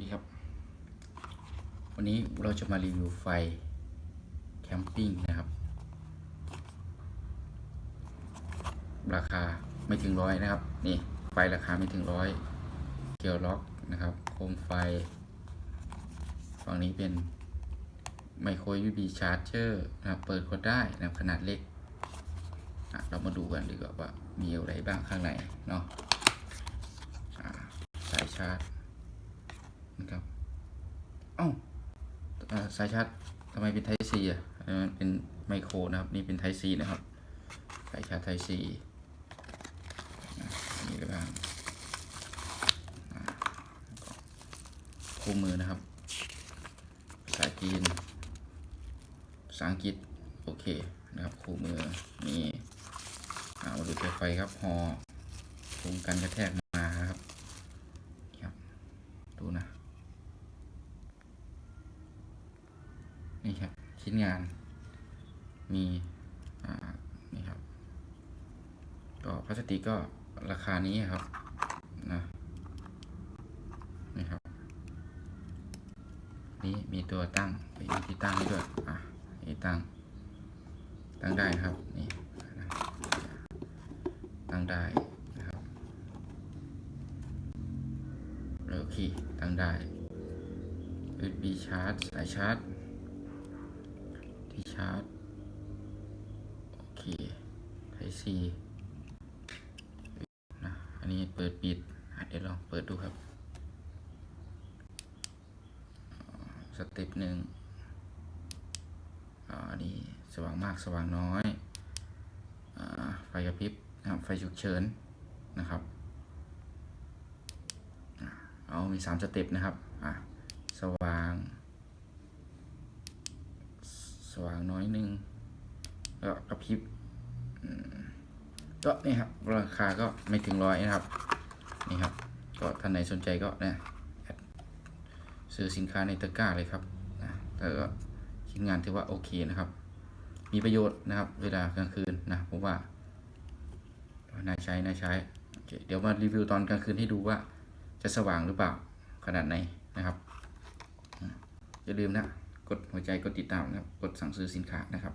นี่ครับ วันนี้เราจะมารีวิวไฟแคมปิ้งนะครับ ราคาไม่ถึงร้อยนะครับนี่ไฟราคาไม่ถึงร้อยเกียวล็อกนะครับโคมไฟ ฝั่งนี้เป็นไมโคร USB ชาร์จเจอร์นะครับเปิดก็ได้นะขนาดเล็กเรามาดูกันดีกว่าว่ามีอะไรบ้างข้างในเนาะสายชาร์จ นะครับเอ้าอ่าสายชาร์จทำไมเป็นไทป์ C อะอันเป็นไมโครนะครับ นี่เป็นไทป์ C นะครับสายชาร์จไทป์ C นี่เลยบ้างคู่มือนะครับ ภาษาจีน ภาษาอังกฤษ โอเคนะครับ คู่มือมีอ่ามาดูสายไฟครับหอคุมกันกระแทกมาครับครับ ดูนะ นี่ครับชิ้นงานมีอ่านี่ครับก็พลาสติกก็ราคานี้ครับนะนี่ครับ นี่มีตัวตั้งมีที่ตั้งด้วยอะนี่ตั้ง ตั้งได้ครับนี่นะตั้งได้นะครับโอเคตั้งได้ USB ชาร์จสายชาร์จ ที่ชาร์จ โอเค Type C นะอันนี้เปิดปิดอะเดี๋ยวลองเปิดดูครับ สเต็ปหนึ่งอันนี้สว่างมากสว่างน้อยอไฟกระพริบนะครับ ไฟฉุกเฉินนะครับอ่าเอามีสามสเต็ปนะครับ อะ สว่าง ว่างน้อยหนึ่งแล้วกระพริบก็นี่ครับราคาก็ไม่ถึงร้อยนะครับนี่ครับ ก็ท่านไหนสนใจก็เนี่ยซื้อสินค้าในตะกร้าเลยครับนะแต่ก็ชิ้นงานถือว่าโอเคนะครับ มีประโยชน์นะครับ เวลากลางคืนนะผมว่าน่าใช้น่าใช้ เดี๋ยวมารีวิวตอนกลางคืนให้ดูว่าจะสว่างหรือเปล่าขนาดไหนนะครับอย่าลืมนะ กดหัวใจกดติดตามนะครับ กดสั่งซื้อสินค้านะครับ